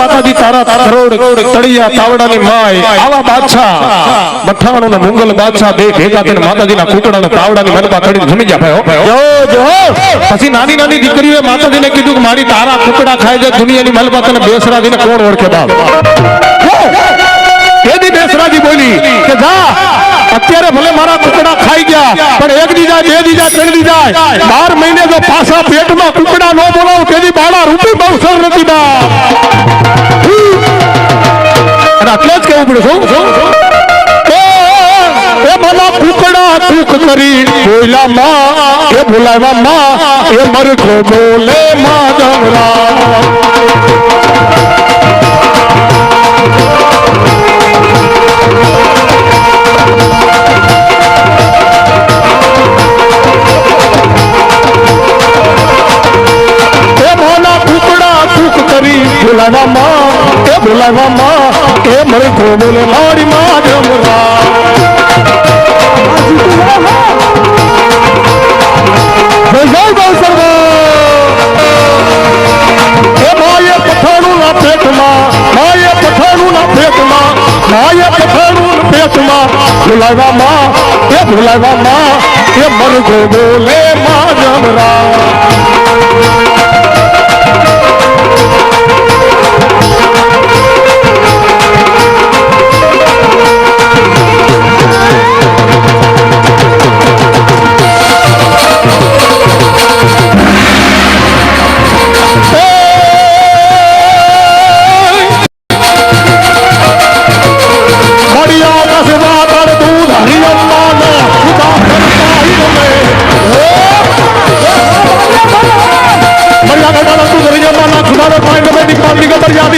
માતાજી તારા કરોડ તળિયા તાવડાની માય આવા બાદશાહ. મઠાણો ને મુંગલ બાદશાહ બે ભેગા થઈને માતાજીના કૂતડા ને તાવડાની મનપા ચડીને જમી ગયા. ભાઈ જો જો પછી નાની નાની દીકરીઓએ માતાજીને કીધું કે મારી તારા કૂતડા ખાય છે દુનિયાની મલબા તને બેસરાજીને કોણ ઓળખે બાપ? કેદી બેસરાજી બોલી કે જા અત્યારે ભલે મારા કુકડા ખાઈ ગયા પણ એક દી જાય બે દી જાય ત્રણ દી જાય. બાર મહિને જો પાછા પેટમાં કુકડા ન બોલાવ તેની બાળા રૂપી બહુ નથી બા આટલે જ કેવું પડે, શું? શું? એ એ મને કુકડા કુક કરી બોલા માં, એ બોલાવા માં, એ મરખો બોલે માધવરા એ મોના કરી બોલાવામાં એ બોલાવામાં એ મરખો બોલે મારી માં જમરા જય ગૌ એ માએ પઠાણું ના પેટમાં માએ પઠાણું ના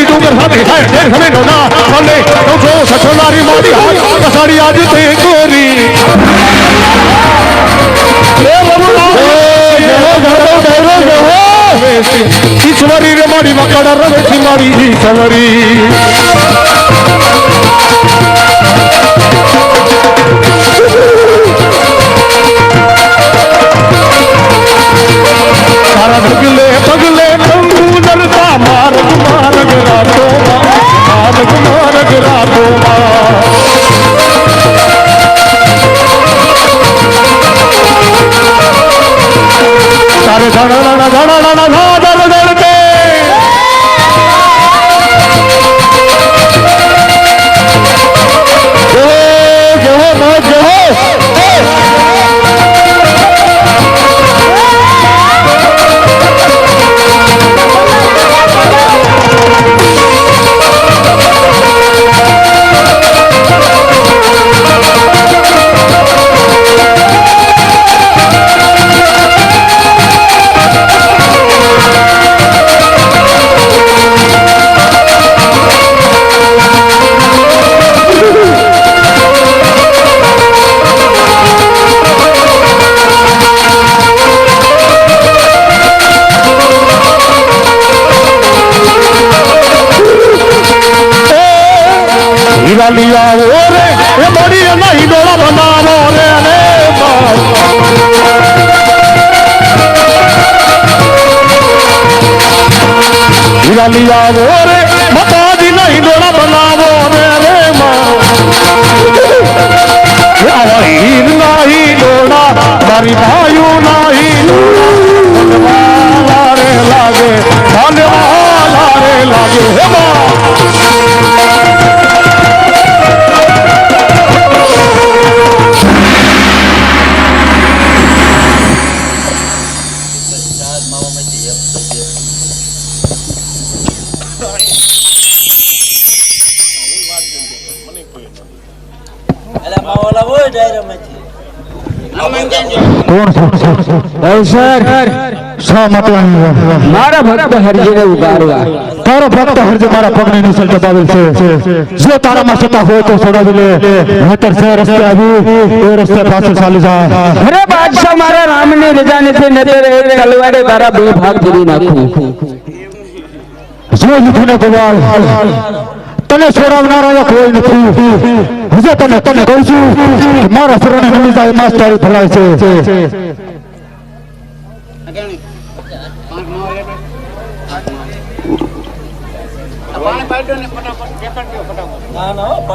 યાદી ડુંગર થાય ઢેર ખમે નો ના મને તો જો સચોલારી મારી હાથ કસાડી આજ તે ગોરી. એ બબુલા ઈશ્વરી રે મારી મકડ રવે છે મારી ઈશ્વરી. તારા ઢગલે હીરા લીયા ઓરે એ મળી નહીં ડોળા બનાવો રે રે. હીરા લીયા ઓરે માતાજી નહીં ડોળા બનાવો રે રે માં. આવા નહીં ડોળા મારી ભાઈઓ નહીં મારા ભક્ત હરજીને ઉગાડવા તારો ભક્ત હરજી મારા પગને નિસલ દબાવેલ છે જો તારામાં સત્તા હોય તો છોડાવી લે નહીતર જે રસ્તે આવી એ રસ્તે પાછળ ચાલી જા અરે બાદશાહ મારા રામની રજા નથી એ તલવારે તારા બે ભાગ કરી નાખું જો લીધુને ગોવાળ તને છોડાવનારા કોઈ નથી. હજે તને તને કહું છું મારા શરણે નમી જાય માસ તારી ભલાઈ છે. ના ના હો,